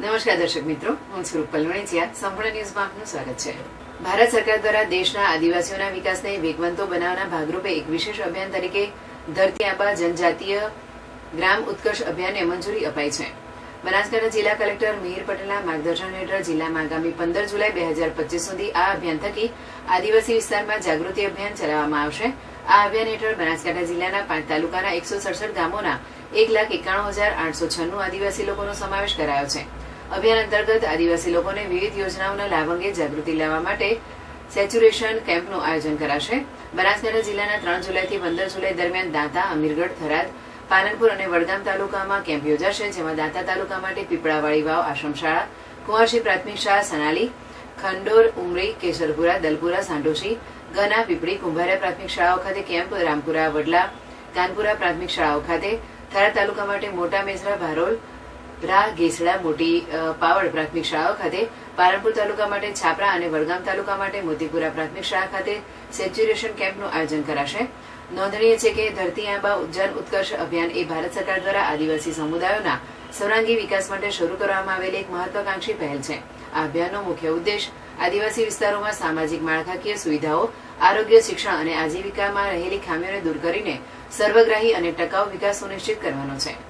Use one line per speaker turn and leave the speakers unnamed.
નમસ્કાર દર્શક મિત્રો, હું છું રૂપલ વણિચિયા સંપૂર્ણ ન્યૂઝમાં આપનું સ્વાગત છે. ભારત સરકાર દ્વારા દેશના આદિવાસીઓના વિકાસને વેગવંતો બનાવવાના ભાગરૂપે એક વિશેષ અભિયાન તરીકે ધરતી આંબા જનજાતીય ગ્રામ ઉત્કર્ષ અભિયાનને મંજૂરી અપાઈ છે. બનાસકાંઠા જિલ્લા કલેક્ટર મિહિર પટેલના માર્ગદર્શન હેઠળ જિલ્લામાં આગામી પંદર જુલાઈ બે હજાર પચીસ સુધી આ અભિયાન થકી આદિવાસી વિસ્તારમાં જાગૃતિ અભિયાન ચલાવવામાં આવશે. આ અભિયાન હેઠળ બનાસકાંઠા જિલ્લાના પાંચ તાલુકાના એકસો સડસઠ ગામોના એક લાખ એકાણું હજાર આઠસો છન્નું આદિવાસી લોકોનો સમાવેશ કરાયો છે. અભિયાન અંતર્ગત આદિવાસી લોકોને વિવિધ યોજનાઓના લાભ અંગે જાગૃતિ લાવવા માટે સેચ્યુરેશન કેમ્પનું આયોજન કરાશે. બનાસકાંઠા જિલ્લાના ત્રણ જુલાઈથી પંદર જુલાઈ દરમિયાન દાંતા, અમીરગઢ, થરાદ, પાલનપુર અને વડગામ તાલુકામાં કેમ્પ યોજાશે, જેમાં દાંતા તાલુકા માટે પીપળાવાળી વાવ, આશ્રમશાળા, કુંવરશી પ્રાથમિક શાળા, સનાલી, ખંડોર, ઉમરી કેશરપુરા દલપુરા, સાંડોશી, ગના, પીપળી, કુંભારિયા પ્રાથમિક શાળાઓ ખાતે કેમ્પ, રામપુરા, વડલા, કાનપુરા પ્રાથમિક શાળાઓ ખાતે, થરાદ તાલુકા માટે મોટા મેસરા ભારોલ રા ગેસડા મોટી પાવડ પ્રાથમિક શાળાઓ ખાતે, પાલનપુર તાલુકા માટે છાપરા અને વડગામ તાલુકા માટે મોતીપુરા પ્રાથમિક શાળા ખાતે સેચ્યુરેશન કેમ્પનું આયોજન કરાશે. નોંધનીય છે કે ધરતી આંબા જન ઉત્કર્ષ અભિયાન એ ભારત સરકાર દ્વારા આદિવાસી સમુદાયોના સર્વાંગી વિકાસ માટે શરૂ કરવામાં આવેલી એક મહત્વાકાંક્ષી પહેલ છે. આ અભિયાનનો મુખ્ય ઉદ્દેશ આદિવાસી વિસ્તારોમાં સામાજિક માળખાકીય સુવિધાઓ, આરોગ્ય, શિક્ષણ અને આજીવિકામાં રહેલી ખામીઓને દૂર કરીને સર્વગ્રાહી અને ટકાઉ વિકાસ સુનિશ્ચિત કરવાનો છે.